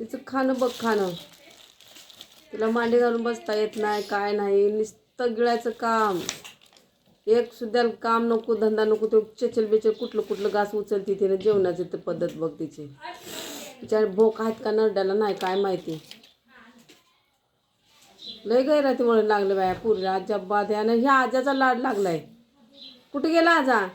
तिचं खाणं बघ खाणं. तिला मांडी घालून बसता येत नाही काय नाही नुसतं गिळायचं काम. एक सुद्धा काम नको धंदा नको ते चेचल बेचल कुठलं कुठलं घास उचलती तिने जेवणाची तर पद्धत बघ तिची. तिच्या भोक आहेत का नरड्याला नाही काय माहिती. लय गैराती वळण लागलं बाया पूर्वी आजा बाद आणि ह्या आजाचा लाड लागलाय. कुठे गेला आजा?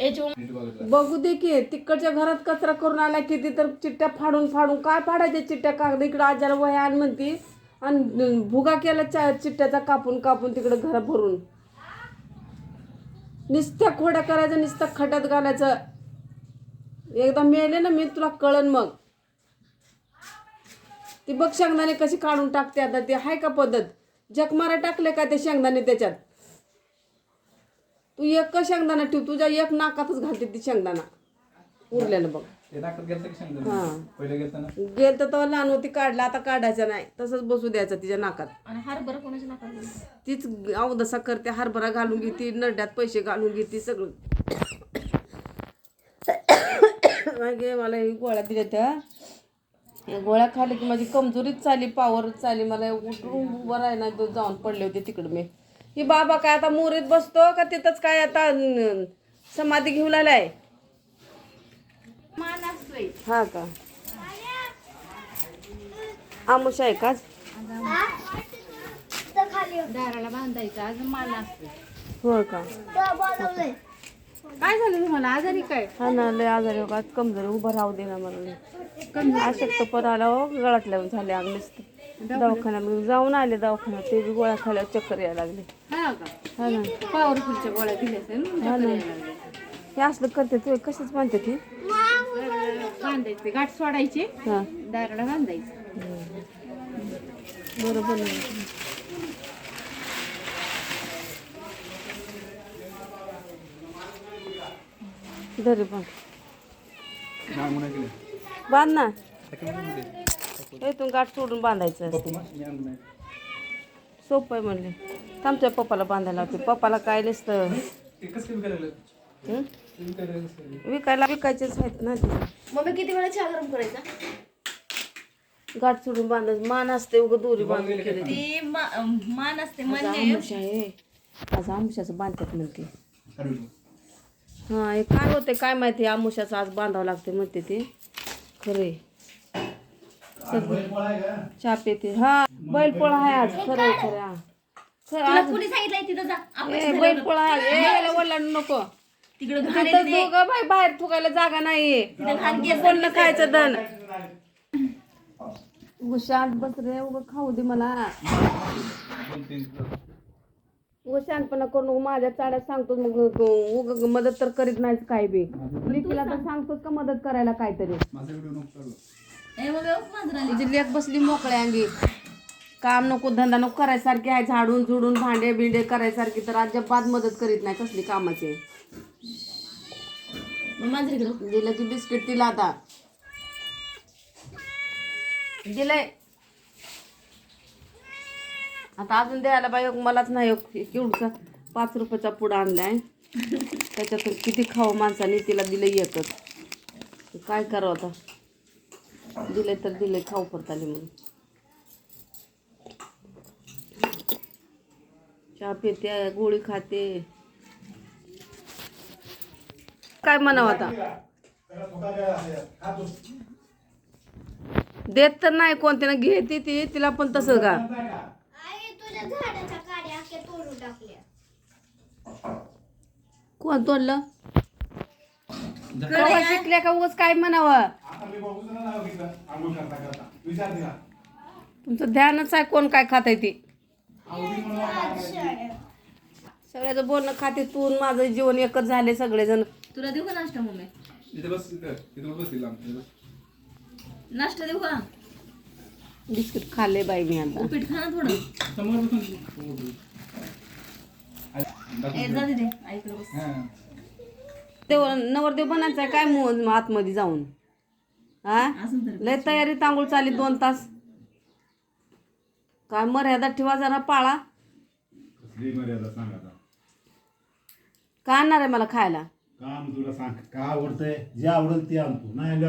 बघू दे की तिकडच्या घरात कचरा करून आला किती तर चिट्ट्या फाडून फाडून काय फाडायच्या चिट्ट्या कागद? इकडं आजाला वया आण म्हणती आणि भुगा केला चा चिट्ट्याचा कापून कापून तिकडं घर भरून. नुसत्या खोड्या करायचं नुसतं खड्यात घालायचं. एकदा मेले ना मी तुला कळन मग. ती बघ शेंगदाणे कशी काढून टाकते आता ते आहे का पद्धत? जगमारा टाकले का ते शेंगदाणे त्याच्यात? तू एक शेंगदाणा ठेव तुझ्या एक नाकातच घालते ती शेंगदाणा. उरल्यानं बघ. ते नाकात गेलं की हा. पहिलं गेलं ना? गेल तर तेव्हा लहान होती काढला आता काढायचं नाही. तसंच बसू द्यायचं तिच्या नाकात. आणि हरभरा कोणाच्या नाकात तीच अवदसा करते हरभरा घालून घेते नरड्यात पैसे घालून घेते सगळं. मागे मला ही गोळ्या दिल्या त्या. या गोळ्या खाल्ल्या की माझी कमजोरीच चाली पावरच चाली. मला उठून उभं राहिना तो जाऊन पडले होते तिकडं मी. ही बाबा काय आता मोरीत बसतो का तिथंच काय आता अं, समाधी घेऊन आलाय? मान असतोय. हा का? आमुष आहे का दाराला बांधायचं आज मान असतोय. हो का? काय झालं तुम्हाला? आजारी काय? हा ना लय आजारी बघा कमजोर उभं राहू दे ना मला अशक्त पण आला हो गळाटल्या झाले अंग दवाखान्यात जाऊन आले दवाखान्यात. ते बी गोळ्या खाल्यावर चक्कर यायला लागले. हा का? हा ना. पॉवरफुलच्या गोळ्या दिल्या असेल ना, चक्कर ना. यायला लागली. हे असलं करते तू. कशीच म्हणते ती? बांधायचे गाठ सोडायचे हा. दाराला बांधायचं. बरोबर नाही दरे पण बांध ना. इथून गाठ सोडून बांधायचं असते. सोपं आहे म्हणले. आमच्या पप्पाला बांधायला होते पप्पाला काय नसतं. ते कसं काय विकायला हं? विकायचेच आहेत ना ते. मम्मी किती वेळा चहा गरम करायचा? गाठ सोडून बांधायचं. मान असते उगं दोरी बांधून केले ती. मा- मान असते म्हणजे आहे. आज आमुषाचं बांधतात म्हणते. हा हे काय होते काय माहिती? आमुषाचं आज बांधावं लागते म्हणते ते. खरे चहा पेते हा बैलपोळा आहे आज. खरं आहे, खरं आहे. खरं आज कुणी सांगितलंय तिथं जा. ए, बैलपोळा आहे. ए, याला वडिलांना नको. तिकडे तिथं दोघं बाई बाहेर ठोकायला जागा नाहीये. कोण खायचं शांत बस रे उग खाऊ दे मला. उग शांतपणा करून उगा माझ्या चाड्यात सांगतो मग उग मदत तर करीत नाहीच काय बी. लेकीला तर सांगतोच का मदत करायला काहीतरी? माझा व्हिडिओ नको चालू. तुझी लेख बसली मोकळ्या अंगी. काम नको धंदा नको करायसारखी आहे झाडून झुडून भांडे बिंडे करायसारखी तर अजिबात मदत करीत नाही कसली कामाची. दिलं की बिस्किट तिला आता. दिलंय. आता अजून द्यायला बाई मलाच नाही केवढचा पाच रुपयाचा पुडा आणलाय. त्याच्यातून किती खावं माणसाने तिला दिलं एकच. काय करावं आता? दिले तर दिले खाऊ परत आले म्हणून चहा पिते गोळी खाते. काय म्हणावं आता? देत तर नाही कोणत्यानं घेते ती तिला पण तसं का? आई तुझ्या झाडाच्या काड्या अख्ख्या तोडून टाकल्या. कोण तोडलं? शिकल्या का उगाच काय म्हणावं? तुमचं ध्यानच आहे कोण काय खात आहे ती सगळ्याचं बोलणं खाते तू आणि माझं जीवन एकच झाले सगळेजण. तुला देऊ का नाश्ता मम्मी? इथे बस इथं इथं. नाश्ता देऊ का? बिस्किट खाल्ले बाई मी आता. पीठ खा ना थोडं. समोर बसून. दे बस. देव नवरदेव बनायचं आहे काय मग आतमध्ये जाऊन? हा? लय तयारी तांगूळ चाली दोन तास. काय मर्यादा ठेवा जरा पाळा. कसली मर्यादा सांग आता. का आणणार आहे मला खायला? काम तुला सांग. का आवडतंय? जे आवडेल ते आणतो. नाही